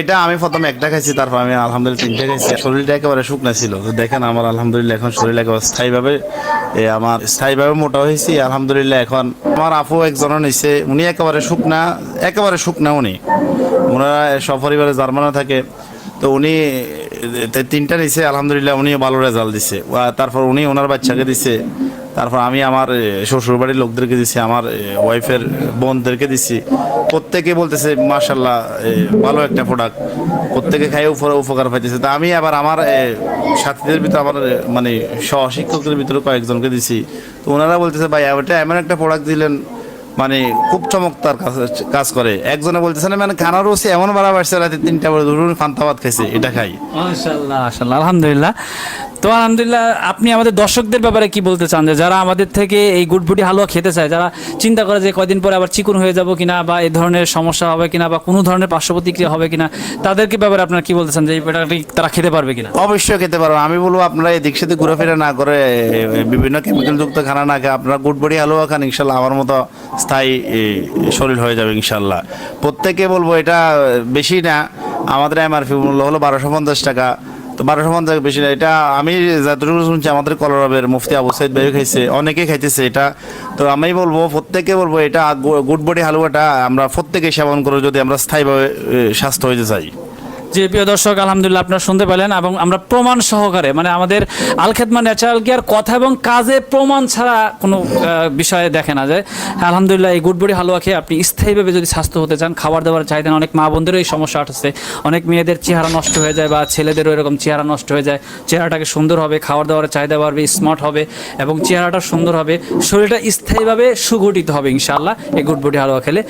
এটা আমি প্রথমে একটা খাইছি, তারপর আমি আলহামদুলিল্লাহ তিনটা খাইছি। শরীরটা একেবারে শুকনা ছিল। তো দেখেন আমার আলহামদুলিল্লাহ এখন শরীর একেবারে স্থায়ীভাবে আমার স্থায়ীভাবে মোটা হয়েছি। আলহামদুলিল্লাহ এখন আমার আপু একজনও নিছে, উনি একেবারে শুকনা একেবারে শুকনা উনি। ওনারা সপরিবারে জার্মানে থাকে। তো উনি তিনটা নিছে, আলহামদুলিল্লাহ উনিও ভালো রেজাল্ট দিছে। তারপর উনি ওনার বাচ্চাকে দিছে। তারপর আমি আমার শ্বশুর বাড়ির লোকদেরকে দিছি, আমার ওয়াইফের বোনদেরকে দিছি। প্রত্যেকে বলতেছে মার্শাল্লাহ ভালো একটা প্রোডাক্ট প্রত্যেকে খাই উপকার পাইতেছে। তা আমি আবার আমার সাথীদের ভিতরে, আমার মানে সহশিক্ষকদের ভিতরে কয়েকজনকে দিছি। তো ওনারা বলতেছে ভাই ওটা এমন একটা প্রোডাক্ট দিলেন মানে খুব চমৎকার কাজ করে। একজনে বলতেছে, না মানে খানার রসি এমন বাড়া বাড়ছে রাতে তিনটা বলে ধরুন ফান্তাবাদ খাইছে, এটা খাই। মাশাল্লাহ মাশাল্লাহ আলহামদুলিল্লাহ। তো আলহামদুলিল্লাহ, আপনি আমাদের দর্শকদের ব্যাপারে কি বলতে চান? যে যারা আমাদের থেকে এই গুডবুটি হালুয়া খেতে চায়, যারা চিন্তা করে যে কয়দিন পরে আবার চিকুন হয়ে যাব কিনা বা এই ধরনের সমস্যা হবে কিনা বা কোনো ধরনের পার্শ্ব প্রতিক্রিয়া হবে কিনা, তাদেরকে ব্যাপারে আপনারা কি বলতে চান যে এই প্রোডাক্টটি তারা খেতে পারবে কিনা? অবশ্যই খেতে পারো আমি বলব আপনারা এদিক সেদিক ঘুরেফিরে না করে বিভিন্ন কেমিক্যাল যুক্ত খানা না খেয়ে আপনারা গুড বডি হালুয়া খান, ইনশাল্লাহ আমার মতো স্থায়ী শরীর হয়ে যাবে ইনশাল্লাহ। প্রত্যেকে বলব এটা বেশি না, আমাদের এমআরপি মূল্য হলো বারোশো পঞ্চাশ টাকা। তো বারোশো পঞ্চাশ বেশি না, এটা আমি যতটুকু শুনছি, আমাদের কলরবের মুফতি আবু সাইদ ভাই খাইছে অনেকে খাইতেছে এটা। তো আমি বলব, প্রত্যেকে বলব, এটা গুড বডি হালুয়াটা আমরা প্রত্যেকে সেবন করে যদি আমরা স্থায়ীভাবে স্বাস্থ্য হইতে চাই। যে প্রিয় দর্শক, আলহামদুলিল্লাহ আপনারা শুনতে পেলেন এবং আমরা প্রমাণ সহকারে মানে আমাদের আলখেদমা ন্যাচারাল কেয়ার কথা এবং কাজে প্রমাণ ছাড়া কোনো বিষয়ে দেখে না যায় আলহামদুলিল্লাহ এই গুডবড়ি হালুয়া খেয়ে আপনি স্থায়ীভাবে যদি স্বাস্থ্য হতে চান, খাবার দাবার চাইতেন অনেক মা বোনদেরও এই সমস্যা আসছে। অনেক মেয়েদের চেহারা নষ্ট হয়ে যায় বা ছেলেদেরও এরকম চেহারা নষ্ট হয়ে যায়। চেহারাটাকে সুন্দর হবে, খাবার দাবারের চাহিদা বাড়বে স্মার্ট হবে এবং চেহারাটা সুন্দর হবে, শরীরটা স্থায়ীভাবে সুগঠিত হবে ইনশাআল্লাহ এই গুডবড়ি হালুয়া খেলে।